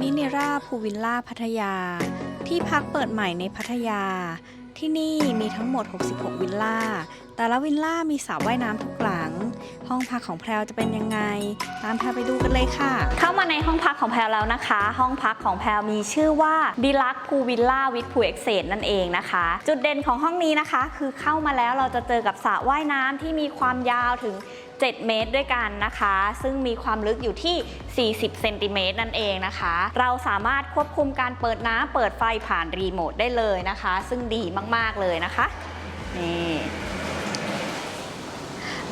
มิเนราพูวิลล่าพัทยา ที่พักเปิดใหม่ในพัทยา ที่นี่มีทั้งหมด 66 วิลล่า แต่ละวิลล่ามีสระว่ายน้ำทุกหลัง ห้องพักของแพรวจะเป็นยังไง ตามแพรไปดูกันเลยค่ะ เข้ามาในห้องพักของแพลแล้วนะคะ ห้องพักของแพลมีชื่อว่าดีลักพูวิลล่าวิดพูเอ็กเซนนั่นเองนะคะ จุดเด่นของห้องนี้นะคะ คือเข้ามาแล้วเราจะเจอกับสระว่ายน้ำที่มีความยาวถึง 7 เมตรด้วยกันนะคะ ซึ่งมีความลึกอยู่ที่ 40 เซนติเมตรนั่นเองนะคะ เราสามารถควบคุมการเปิดน้ำเปิดไฟผ่านรีโมทได้เลยนะคะ ซึ่งดีมาก ๆ เลยนะคะนี่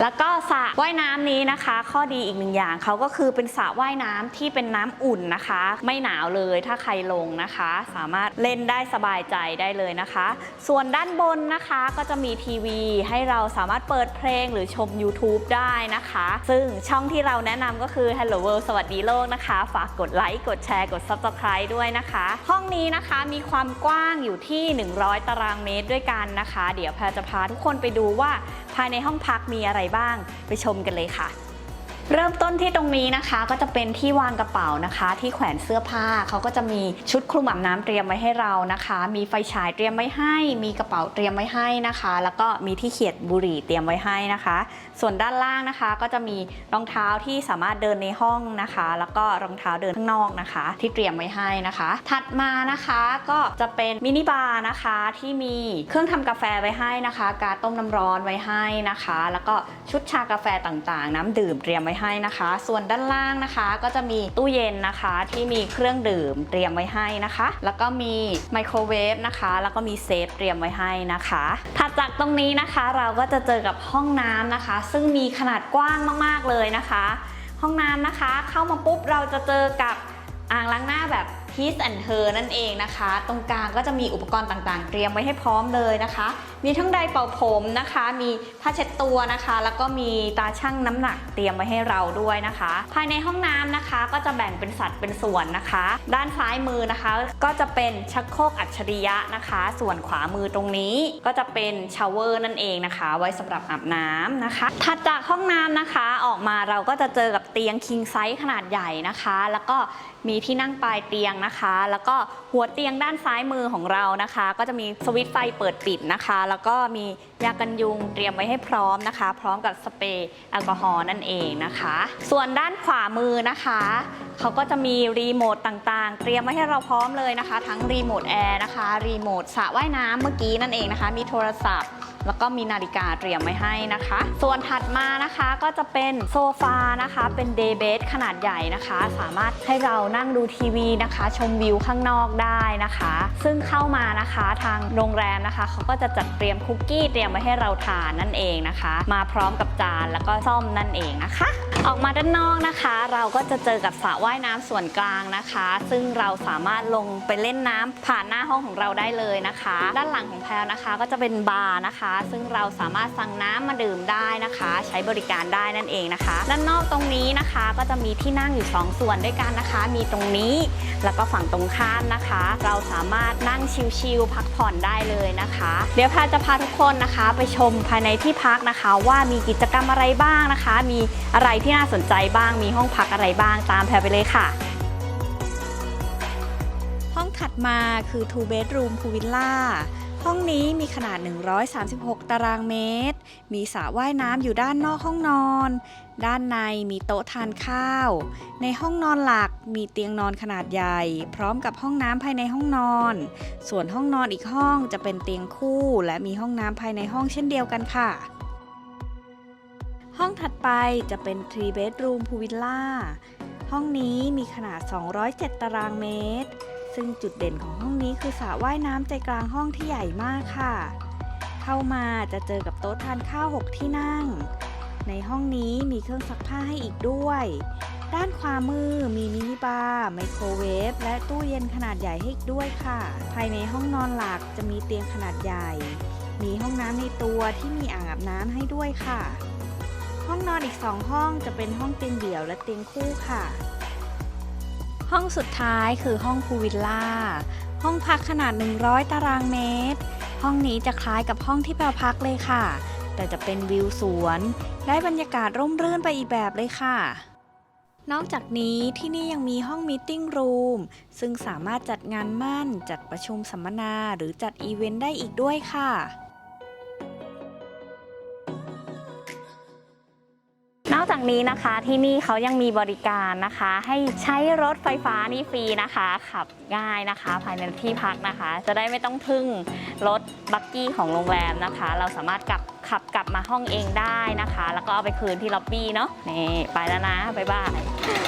แล้วก็สระว่ายน้ำนี้นะคะ ข้อดีอีกหนึ่งอย่างเขาก็คือเป็นสระว่ายน้ำที่เป็นน้ำอุ่นนะคะ ไม่หนาวเลยถ้าใครลงนะคะ สามารถเล่นได้สบายใจได้เลยนะคะ ส่วนด้านบนนะคะก็จะมีทีวีให้เราสามารถเปิดเพลงหรือชม YouTube ได้นะคะ ซึ่งช่องที่เราแนะนำก็คือ Hello World สวัสดีโลกนะคะ ฝากกดไลค์กดแชร์กด Subscribe ด้วยนะคะ ห้องนี้นะคะมีความกว้างอยู่ที่ 100 ตารางเมตรด้วยกันนะคะ เดี๋ยวแพรจะพาทุกคนไปดูว่าภายในห้องพักมีอะไรบ้าง ไปชมกันเลยค่ะ เริ่มต้นที่ตรงนี้นะคะก็จะเป็นที่วางกระเป๋านะคะ ที่แขวนเสื้อผ้าเขาก็จะมีชุดคลุมอาบน้ำเตรียมไว้ให้เรานะคะ มีไฟฉายเตรียมไว้ให้ มีกระเป๋าเตรียมไว้ให้นะคะ แล้วก็มีที่เขียดบุหรี่เตรียมไว้ให้นะคะ ส่วนด้านล่างนะคะก็จะมีรองเท้าที่สามารถเดินในห้องนะคะ แล้วก็รองเท้าเดินข้างนอกนะคะ ที่เตรียมไว้ให้นะคะ ถัดมานะคะก็จะเป็นมินิบาร์นะคะที่มีเครื่องทำกาแฟไว้ให้นะคะ การต้มน้ำร้อนไว้ให้นะคะ แล้วก็ชุดชากาแฟต่างๆ น้ำดื่มเตรียมไว้ให้นะคะ ส่วนด้านล่างนะคะ ก็จะมีตู้เย็นนะคะที่มีเครื่องดื่มเตรียมไว้ให้นะคะ แล้วก็มีไมโครเวฟนะคะ แล้วก็มีเซฟเตรียมไว้ให้นะคะ ถัดจากตรงนี้นะคะเราก็จะเจอกับห้องน้ำนะคะ ซึ่งมีขนาดกว้างมากๆเลยนะคะ ห้องน้ำนะคะ เข้ามาปุ๊บเราจะเจอกับอ่างล้างหน้าแบบ His and Her นั่นเองนะคะ ตรงกลางก็จะมีอุปกรณ์ต่างๆ เตรียมไว้ให้พร้อมเลยนะคะ มีทั้งไดร์เป่าผมนะคะ มีผ้าเช็ดตัวนะคะ แล้วก็มีตาชั่งน้ำหนักเตรียมไว้ให้เราด้วยนะคะ ภายในห้องน้ำนะคะ ก็จะแบ่งเป็นสัดเป็นส่วนนะคะ ด้านซ้ายมือนะคะ ก็จะเป็นชักโครกอัจฉริยะนะคะ ส่วนขวามือตรงนี้ก็จะเป็นชาวเวอร์นั่นเองนะคะ ไว้สำหรับอาบน้ำนะคะ ถัดจากห้องน้ำนะคะออกมาเราก็จะเจอกับเตียง king size ขนาดใหญ่นะคะ แล้วก็มีที่นั่งปลายเตียงนะคะแล้วก็หัวเตียงด้านซ้ายมือของเรานะคะ ก็จะมีสวิตช์ไฟเปิดปิดนะคะ แล้วก็มียากันยุงเตรียมไว้ให้พร้อมนะคะ พร้อมกับสเปรย์แอลกอฮอล์นั่นเองนะคะ ส่วนด้านขวามือนะคะเขาก็จะมีรีโมทต่างๆ เตรียมไว้ให้เราพร้อมเลยนะคะ ทั้งรีโมทแอร์นะคะรีโมทสระว่ายน้ำเมื่อกี้นั่นเองนะคะ มีโทรศัพท์ แล้วก็มีนาฬิกาเตรียมไว้ให้นะคะ ส่วนถัดมานะคะก็จะเป็นโซฟานะคะ เป็นเดย์เบดขนาดใหญ่นะคะ สามารถให้เรานั่งดูทีวีนะคะ ชมวิวข้างนอกได้นะคะ ซึ่งเข้ามานะคะทางโรงแรมนะคะเขาก็จะจัดเตรียมคุกกี้เตรียมไว้ให้เราทานนั่นเองนะคะ มาพร้อมกับจานแล้วก็ซ่อมนั่นเองนะคะ ออกมาด้านนอกนะคะ เราก็จะเจอกับสระว่ายน้ำส่วนกลางนะคะ ซึ่งเราสามารถลงไปเล่นน้ำผ่านหน้าห้องของเราได้เลยนะคะ ด้านหลังของแพลนะคะก็จะเป็นบาร์นะคะซึ่งเราสามารถสั่งน้ำมาดื่มได้นะคะ ใช้บริการได้นั่นเองนะคะด้านนอกตรงนี้นะคะก็จะมีที่นั่งอยู่สองส่วนด้วยกันนะคะ มีตรงนี้แล้วก็ฝั่งตรงข้ามนะคะ เราสามารถนั่งชิลๆพักผ่อนได้เลยนะคะ เดี๋ยวแพรจะพาทุกคนนะคะ ไปชมภายในที่พักนะคะ ว่ามีกิจกรรมอะไรบ้างนะคะ มีอะไรที่น่าสนใจบ้าง มีห้องพักอะไรบ้างตามแพรไปเลยค่ะห้องถัดมาคือ two bedroom pool villa ห้องนี้มีขนาด 136 ตารางเมตร มีสระว่ายน้ำอยู่ด้านนอกห้องนอน ด้านในมีโต๊ะทานข้าว ในห้องนอนหลักมีเตียงนอนขนาดใหญ่ พร้อมกับห้องน้ำภายในห้องนอน ส่วนห้องนอนอีกห้องจะเป็นเตียงคู่ และมีห้องน้ำภายในห้องเช่นเดียวกันค่ะ ห้องถัดไปจะเป็น three bedroom pool villa ห้องนี้มีขนาด 207 ตารางเมตร ซึ่งจุดเด่นของห้องนี้คือสระว่ายน้ำใจกลางห้องที่ใหญ่มากค่ะ เข้ามาจะเจอกับโต๊ะทานข้าว 6 ที่นั่ง ในห้องนี้มีเครื่องซักผ้าให้อีกด้วย ด้านขวามือมีมินิบาร์ไมโครเวฟและตู้เย็นขนาดใหญ่ให้อีกด้วยค่ะ ภายในห้องนอนหลักจะมีเตียงขนาดใหญ่ มีห้องน้ำในตัวที่มีอ่างอาบน้ำให้ด้วยค่ะ ห้องนอนอีกสองห้องจะเป็นห้องเตียงเดี่ยวและเตียงคู่ค่ะ ห้องสุดท้ายคือห้องพูลวิลล่า ห้องพักขนาด 100 ตารางเมตร ห้องนี้จะคล้ายกับห้องที่แปลพักเลยค่ะ แต่จะเป็นวิวสวน ได้บรรยากาศร่มรื่นไปอีกแบบเลยค่ะ นอกจากนี้ที่นี่ยังมีห้องม e ติ้งรูม ซึ่งสามารถจัดงานมั่น จัดประชุมสัมมนาหรือจัดอีเวนต์ได้อีกด้วยค่ะ นี้นะคะที่นี่เขายังมีบริการนะคะ ให้ใช้รถไฟฟ้านี่ฟรีนะคะขับง่ายนะคะ ภายในที่พักนะคะ จะได้ไม่ต้องพึ่งรถบักกี้ของโรงแรมนะคะ เราสามารถกลับขับกลับมาห้องเองได้นะคะ แล้วก็เอาไปคืนที่ล็อบบี้เนาะนี่ไปแล้วนะบ๊ายบาย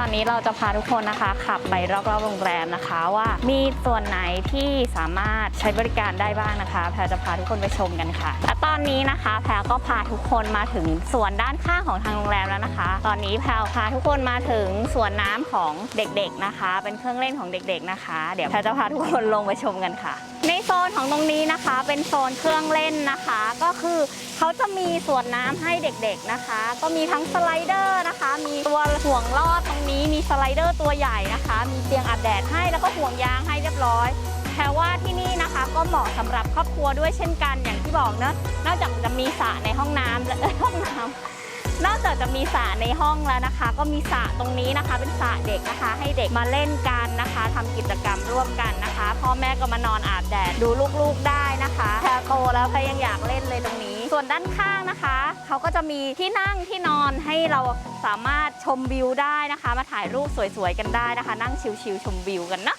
ตอนนี้เราจะพาทุกคนนะคะขับไปรอบๆโรงแรมนะคะ ว่ามีส่วนไหนที่สามารถใช้บริการได้บ้างนะคะ แพรจะพาทุกคนไปชมกันค่ะ และตอนนี้นะคะ แพรก็พาทุกคนมาถึงส่วนด้านข้างของทางโรงแรมแล้วนะคะ ตอนนี้แพรพาทุกคนมาถึงสวนน้ำของเด็กๆนะคะ เป็นเครื่องเล่นของเด็กๆนะคะ เดี๋ยวแพรจะพาทุกคนลงไปชมกันค่ะ ในโซนของตรงนี้นะคะ เป็นโซนเครื่องเล่นนะคะ ก็คือ เขาจะมีสวนน้ำให้เด็กๆนะคะ ก็มีทั้งสไลเดอร์นะคะ มีตัวห่วงลอดตรงนี้ มีสไลเดอร์ตัวใหญ่นะคะ มีเตียงอาบแดดให้แล้วก็ห่วงยางให้เรียบร้อยแพรว่าที่นี่นะคะก็เหมาะสำหรับครอบครัวด้วยเช่นกันอย่างที่บอกเนอะนอกจากจะมีสระในห้องน้ำและห้องน้ำนอกจากจะมีสระในห้องแล้วนะคะ ก็มีสระตรงนี้นะคะ เป็นสระเด็กนะคะ ให้เด็กมาเล่นกันนะคะทำกิจกรรมร่วมกันนะคะ พ่อแม่ก็มานอนอาบแดดดูลูกๆได้นะคะแพรโตแล้วแพรยังอยากเล่นเลยตรงนี้ ส่วนด้านข้างนะคะ เขาก็จะมีที่นั่งที่นอนให้เราสามารถชมวิวได้นะคะ มาถ่ายรูปสวยๆกันได้นะคะ นั่งชิลๆชมวิวกันนะ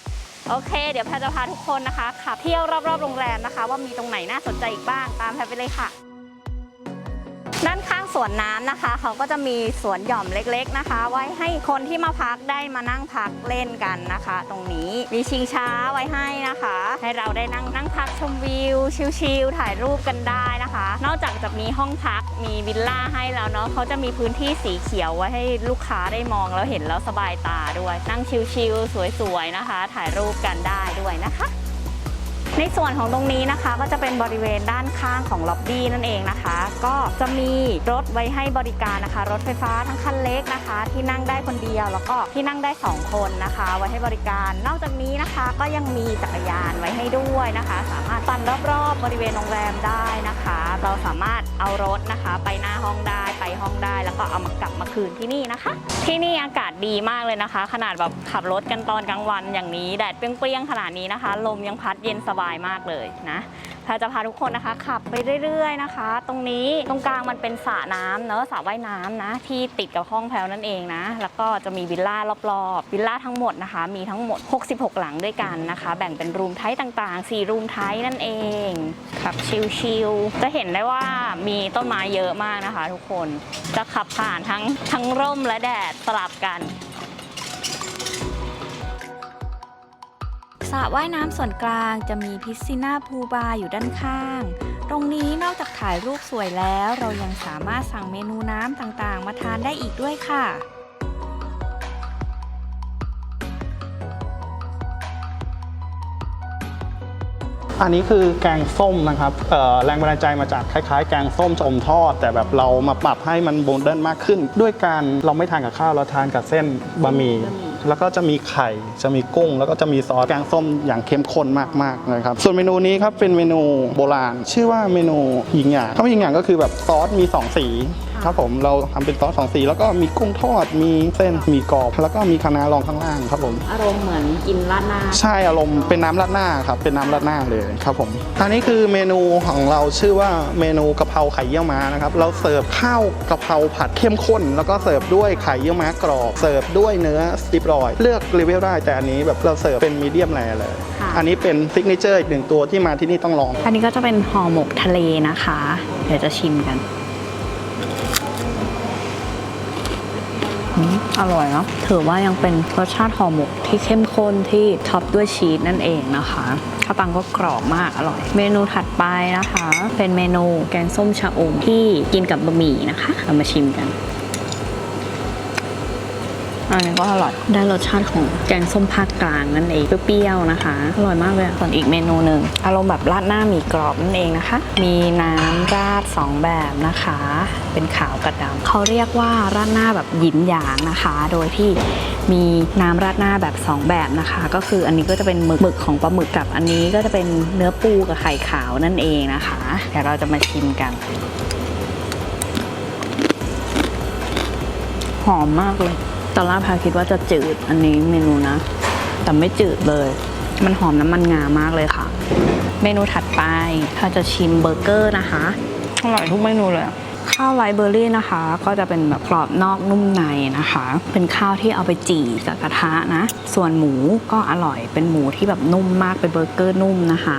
โอเค เดี๋ยวแพรจะพาทุกคนนะคะขับเที่ยวรอบๆโรงแรมนะคะ ว่ามีตรงไหนน่าสนใจอีกบ้างตามแพรไปเลยค่ะ ด้านข้างสวนน้ำนะคะ เขาก็จะมีสวนหย่อมเล็กๆนะคะ ไว้ให้คนที่มาพักได้มานั่งพักเล่นกันนะคะ ตรงนี้มีชิงช้าไว้ให้นะคะ ให้เราได้นั่งนั่งพักชมวิว ชิลๆถ่ายรูปกันได้นะคะ นอกจากจะมีห้องพักมีวิลล่าให้แล้วเนาะเขาจะมีพื้นที่สีเขียวไว้ให้ลูกค้าได้มองแล้วเห็นแล้วสบายตาด้วย นั่งชิลๆสวยๆนะคะ ถ่ายรูปกันได้ด้วยนะคะ ในส่วนของตรงนี้นะคะก็จะเป็นบริเวณด้านข้างของล็อบบี้นั่นเองนะคะ ก็จะมีรถไว้ให้บริการนะคะ รถไฟฟ้าทั้งคันเล็กนะคะ ที่นั่งได้คนเดียว แล้วก็ที่นั่งได้ 2 คนนะคะ ไว้ให้บริการ นอกจากนี้นะคะก็ยังมีจักรยานไว้ให้ด้วยนะคะ สามารถปั่นรอบๆบริเวณโรงแรมได้นะคะ เราสามารถเอารถนะคะ ไปหน้าห้องได้ไปห้องได้ แล้วก็เอามากลับมาคืนที่นี่นะคะ ที่นี่อากาศดีมากเลยนะคะ ขนาดแบบขับรถกันตอนกลางวันอย่างนี้แดดเปรี้ยงๆขนาดนี้นะคะ ลมยังพัดเย็นสบายมากเลยนะพรจะพาทุกคนนะคะขับไปเรื่อยๆนะคะ ตรงนี้ตรงกลางมันเป็นสระน้ำเนอะสระว่ายน้ำนะ ที่ติดกับห้องแพรวนั่นเองนะ แล้วก็จะมีวิลล่ารอบๆวิลล่าทั้งหมดนะคะ มีทั้งหมด 66 หลังด้วยกันนะคะ แบ่งเป็นรูมไทป์ต่างๆ 4 รูมไทป์นั่นเองขับชิลๆจะเห็นได้ว่ามีต้นไม้เยอะมากนะคะ ทุกคนจะขับผ่านทั้งทั้งร่มและแดดสลับกัน สระว่ายน้ำส่วนกลางจะมีพิซซิน่าพูบาร์อยู่ด้านข้าง ตรงนี้นอกจากถ่ายรูปสวยแล้วเรายังสามารถสั่งเมนูน้ำต่างๆ มาทานได้อีกด้วยค่ะอันนี้คือแกงส้มนะครับเอ่อแรงบันดาลใจมาจากคล้ายๆ แกงส้มชมทอด แต่แบบเรามาปรับให้มันโมเดิร์นมากขึ้น ด้วยการเราไม่ทานกับข้าวเราทานกับเส้นบะหมี่ แล้วก็จะมีไข่ จะมีกุ้ง แล้วก็จะมีซอสแกงส้มอย่างเข้มข้นมากๆนะครับ ส่วนเมนูนี้ครับเป็นเมนูโบราณ ชื่อว่าเมนูหยิงหยางถ้าไม่หยิงหยางก็คือแบบซอสมีสองสี ครับผมเราทำเป็นซอสสองสีแล้วก็มีกุ้งทอดมีเส้นมีกรอบแล้วก็มีคะน้ารองข้างล่างครับผม อารมณ์เหมือนกินราดหน้า ใช่อารมณ์เป็นน้ำราดหน้าครับเป็นน้ำราดหน้าเลยครับผมอันนี้คือเมนูของเราชื่อว่าเมนูกะเพราไข่เยี่ยวม้านะครับเราเสิร์ฟข้าวกะเพราผัดเข้มข้น แล้วก็เสิร์ฟด้วยไข่เยี่ยวม้ากรอบเสิร์ฟด้วยเนื้อสติปรอย เลือกเลเวลได้แต่อันนี้แบบเราเสิร์ฟเป็นมีเดียมแรเลยค่ะอันนี้เป็นซิกเนเจอร์อีกหนึ่งตัวที่มาที่นี่ต้องลอง อันนี้ก็จะเป็นห่อหมกทะเลนะคะ เดี๋ยวจะชิมกัน อร่อยเนาะถือว่ายังเป็นรสชาติห่อหมกที่เข้มข้นที่ท็อปด้วยชีสนั่นเองนะคะข้าวตังก็กรอบมากอร่อย เมนูถัดไปนะคะ เป็นเมนูแกงส้มชะอมที่กินกับบะหมี่นะคะ เรามาชิมกัน อันนี้ก็อร่อย ได้รสชาติของแกงส้มภาคกลางนั่นเอง เปรี้ยวๆนะคะ อร่อยมากเลยส่วนอีกเมนูหนึ่งอารมณ์แบบราดหน้าหมี่กรอบนั่นเองนะคะ มีน้ำราดสองแบบนะคะ เป็นขาวกับดำเขาเรียกว่าราดหน้าแบบหยินหยางนะคะ โดยที่มีน้ำราดหน้าแบบสองแบบนะคะ ก็คืออันนี้ก็จะเป็นหมึกหมึกของปลาหมึกกับอันนี้ก็จะเป็นเนื้อปูกับไข่ขาวนั่นเองนะคะเดี๋ยวเราจะมาชิมกันหอมมากเลย ตอนแรกพาคิดว่าจะจืดอันนี้เมนูนะ แต่ไม่จืดเลย มันหอมน้ำมันงามากเลยค่ะ เมนูถัดไปพาจะชิมเบอร์เกอร์นะคะอร่อยทุกเมนูเลยอะข้าวไรซ์เบอร์รี่นะคะ ก็จะเป็นแบบกรอบนอกนุ่มในนะคะ เป็นข้าวที่เอาไปจี่กับกระทะนะ ส่วนหมูก็อร่อยเป็นหมูที่แบบนุ่มมากเป็นเบอร์เกอร์นุ่มนะคะ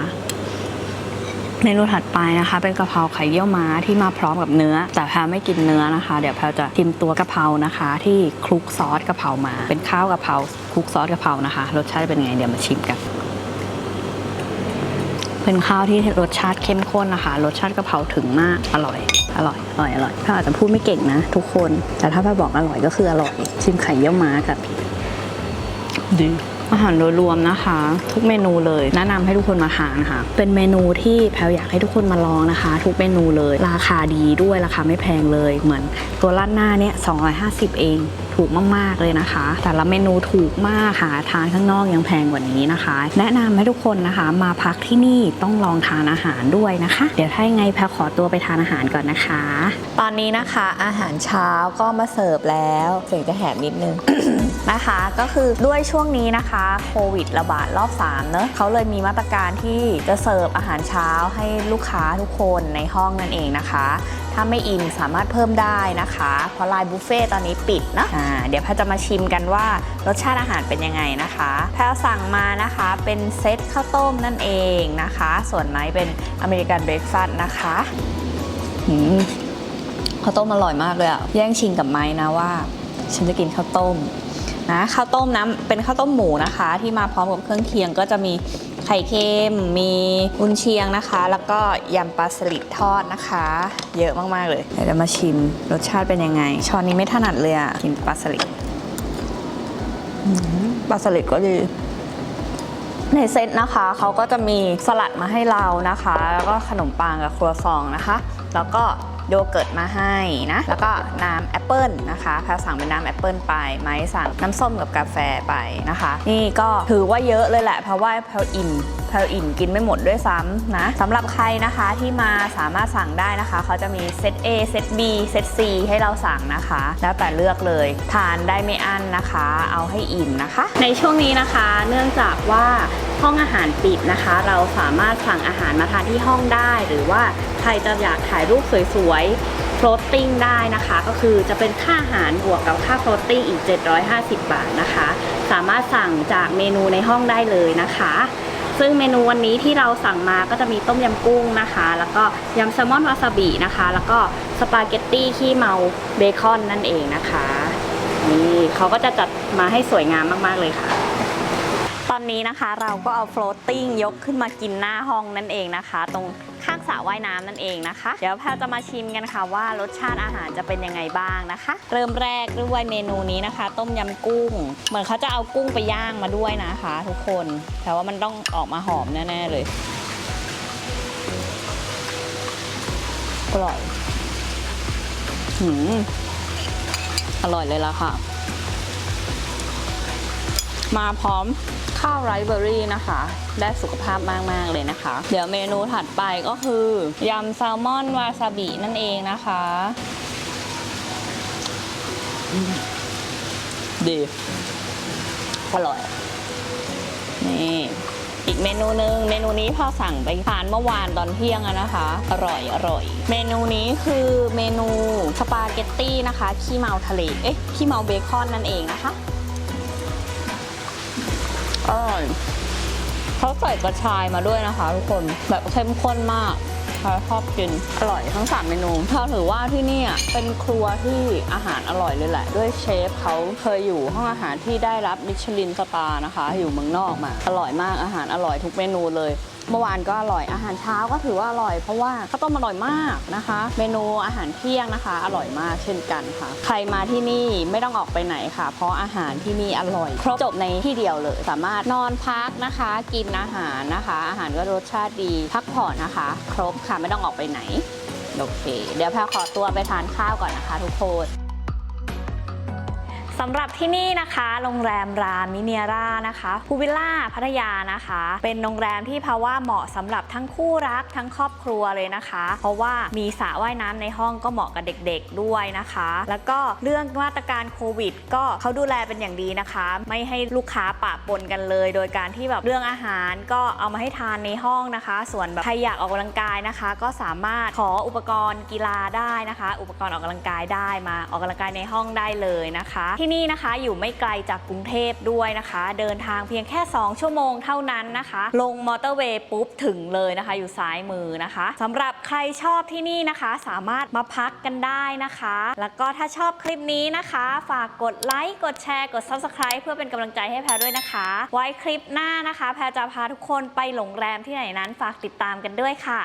เมนูถัดไปนะคะ เป็นกะเพราไข่เยี่ยวม้าที่มาพร้อมกับเนื้อ แต่แพรไม่กินเนื้อนะคะ เดี๋ยวแพรจะชิมตัวกะเพรานะคะ ที่คลุกซอสกะเพรามา เป็นข้าวกะเพราคลุกซอสกะเพรานะคะ รสชาติเป็นไงเดี๋ยวมาชิมกัน เป็นข้าวที่รสชาติเข้มข้นนะคะ รสชาติกะเพราถึงมากอร่อยอร่อยอร่อยอร่อยถ้าอาจจะพูดไม่เก่งนะ ทุกคนแต่ถ้าแพรบอกอร่อยก็คืออร่อยชิมไข่เยี่ยวม้ากับดี อาหารโดยรวมนะคะ ทุกเมนูเลย แนะนำให้ทุกคนมาทานค่ะ เป็นเมนูที่แพลอยากให้ทุกคนมาลองนะคะ ทุกเมนูเลย ราคาดีด้วยราคาไม่แพงเลย เหมือนตัวราดหน้าเนี่ย250 เองถูกมาก ๆ เลยนะคะ แต่ละเมนูถูกมากค่ะทานข้างนอกยังแพงกว่านี้นะคะ แนะนำให้ทุกคนนะคะ มาพักที่นี่ต้องลองทานอาหารด้วยนะคะ เดี๋ยวถ้ายังไงแพรขอตัวไปทานอาหารก่อนนะคะ ตอนนี้นะคะอาหารเช้าก็มาเสิร์ฟแล้วเสียงจะแหบนิดนึง นะคะก็คือด้วยช่วงนี้นะคะโควิดระบาดรอบ3เนอะเขาเลยมีมาตรการที่จะเสิร์ฟอาหารเช้าให้ลูกค้าทุกคนในห้องนั่นเองนะคะ ถ้าไม่อิ่มสามารถเพิ่มได้นะคะ เพราะลน์บุฟเฟ่ตอนนี้ปิดเนอะเดี๋ยวแพรจะมาชิมกันว่ารสชาติอาหารเป็นยังไงนะคะแพรสั่งมานะคะเป็นเซตข้าวต้มนั่นเองนะคะ ส่วนไม้เป็นอเมริกันเบรคฟาสต์นะคะข้าวต้มอร่อยมากเลยอะแย่งชิงกับไม้นะว่าฉันจะกินข้าวต้ม นะข้าวต้มน้ำเป็นข้าวต้มหมูนะคะ ที่มาพร้อมกับเครื่องเคียงก็จะมีไข่เค็มมีอุนเชียงนะคะ แล้วก็ยำปลาสลิดทอดนะคะ เยอะมากๆเลยเดี๋ยวเรามาชิมรสชาติเป็นยังไงช้อนนี้ไม่ถนัดเลยอะกินปลาสลิดอืมปลาสลิดก็ดีในเซตนะคะเขาก็จะมีสลัดมาให้เรานะคะ แล้วก็ขนมปังกับครัวซองนะคะ แล้วก็ โยเกิร์ตมาให้นะ แล้วก็น้ำแอปเปิลนะคะแพาสั่งเป็นน้ำแอปเปิลไป ไม้สั่งน้ำส้มกับกาแฟไปนะคะ นี่ก็ถือว่าเยอะเลยแหละเพราะว่าแพลอิ่มแพรอิ่มกินไม่หมดด้วยซ้ำนะสำหรับใครนะคะที่มาสามารถสั่งได้นะคะ เขาจะมีเซต A เซต B เซต C ให้เราสั่งนะคะ แล้วแต่เลือกเลย ทานได้ไม่อั้นนะคะ เอาให้อิ่มนะคะ ในช่วงนี้นะคะ เนื่องจากว่าห้องอาหารปิดนะคะ เราสามารถสั่งอาหารมาทานที่ห้องได้ หรือว่าใครจะอยากถ่ายรูปสวยๆโฟลตติ้งได้นะคะ ก็คือจะเป็นค่าอาหารบวกกับค่าโฟลตติ้งอีก 750 บาทนะคะ สามารถสั่งจากเมนูในห้องได้เลยนะคะ ซึ่งเมนูวันนี้ที่เราสั่งมาก็จะมีต้มยำกุ้งนะคะ แล้วก็ยำแซลมอนวาซาบินะคะ แล้วก็สปาเกตตี้ขี้เมาเบคอนนั่นเองนะคะ นี่เขาก็จะจัดมาให้สวยงามมากๆเลยค่ะ ตอนนี้นะคะเราก็เอาโฟลตติ้งยกขึ้นมากินหน้าห้องนั่นเองนะคะ ตรง ข้างสระว่ายน้ำนั่นเองนะคะ เดี๋ยวพรจะมาชิมกันค่ะว่ารสชาติอาหารจะเป็นยังไงบ้างนะคะ เริ่มแรกด้วยเมนูนี้นะคะ ต้มยำกุ้ง เหมือนเขาจะเอากุ้งไปย่างมาด้วยนะคะ ทุกคน แต่ว่ามันต้องออกมาหอมแน่ๆเลยอร่อยหืมอร่อยเลยละค่ะ มาพร้อมข้าวไรเบอร์รี่นะคะ ได้สุขภาพมาก ๆ เลยนะคะ เดี๋ยวเมนูถัดไปก็คือยำแซลมอนวาซาบินั่นเองนะคะ ดี อร่อย นี่อีกเมนูหนึ่งเมนูนี้พอสั่งไปทานเมื่อวานตอนเที่ยงอะนะคะ อร่อยอร่อย เมนูนี้คือเมนูสปาเกตตี้นะคะขี้เมาทะเลเอ๊ะขี้เมาเบคอนนั่นเองนะคะ อร่อยเขาใส่กระชายมาด้วยนะคะ ทุกคนแบบเข้มข้นมากใครชอบกินอร่อยทั้งสามเมนูถ้าถือว่าที่นี่อะเป็นครัวที่อาหารอร่อยเลยแหละ ด้วยเชฟเขาเคยอยู่ห้องอาหารที่ได้รับมิชลินสตาร์นะคะ อยู่เมืองนอกมา อร่อยมากอาหารอร่อยทุกเมนูเลย เมื่อวานก็อร่อยอาหารเช้าก็ถือว่าอร่อยเพราะว่าข้าวต้มอร่อยมากนะคะ เมนูอาหารเที่ยงนะคะ อร่อยมากเช่นกันค่ะ ใครมาที่นี่ไม่ต้องออกไปไหนค่ะ เพราะอาหารที่นี่อร่อยครบจบในที่เดียวเลย สามารถนอนพักนะคะ กินอาหารนะคะ อาหารก็รสชาติดีพักผ่อนนะคะ ครบค่ะไม่ต้องออกไปไหนโอเค เดี๋ยวแพรขอตัวไปทานข้าวก่อนนะคะ ทุกคน สำหรับที่นี่นะคะ โรงแรมรามิเนียร่านะคะพูวิลล่าพัทยานะคะ เป็นโรงแรมที่เพราะว่าเหมาะสำหรับทั้งคู่รักทั้งครอบครัวเลยนะคะ เพราะว่ามีสระว่ายน้ำในห้องก็เหมาะกับเด็กๆด้วยนะคะ แล้วก็เรื่องมาตรการโควิด ก็เขาดูแลเป็นอย่างดีนะคะ ไม่ให้ลูกค้าปะปนกันเลย โดยการที่แบบเรื่องอาหารก็เอามาให้ทานในห้องนะคะ ส่วนแบบใครอยากออกกำลังกายนะคะ ก็สามารถขออุปกรณ์กีฬาได้นะคะ อุปกรณ์ออกกำลังกายได้มาออกกำลังกายในห้องได้เลยนะคะที่นี่นะคะอยู่ไม่ไกลจากกรุงเทพด้วยนะคะ เดินทางเพียงแค่ 2 ชั่วโมงเท่านั้นนะคะ ลงมอเตอร์เวย์ปุ๊บถึงเลยนะคะ อยู่ซ้ายมือนะคะสำหรับใครชอบที่นี่นะคะ สามารถมาพักกันได้นะคะ แล้วก็ถ้าชอบคลิปนี้นะคะ ฝากกดไลค์กดแชร์กด Subscribe เพื่อเป็นกำลังใจให้แพรด้วยนะคะ ไว้คลิปหน้านะคะ แพรจะพาทุกคนไปหลงแรมที่ไหนนั้นฝากติดตามกันด้วยค่ะ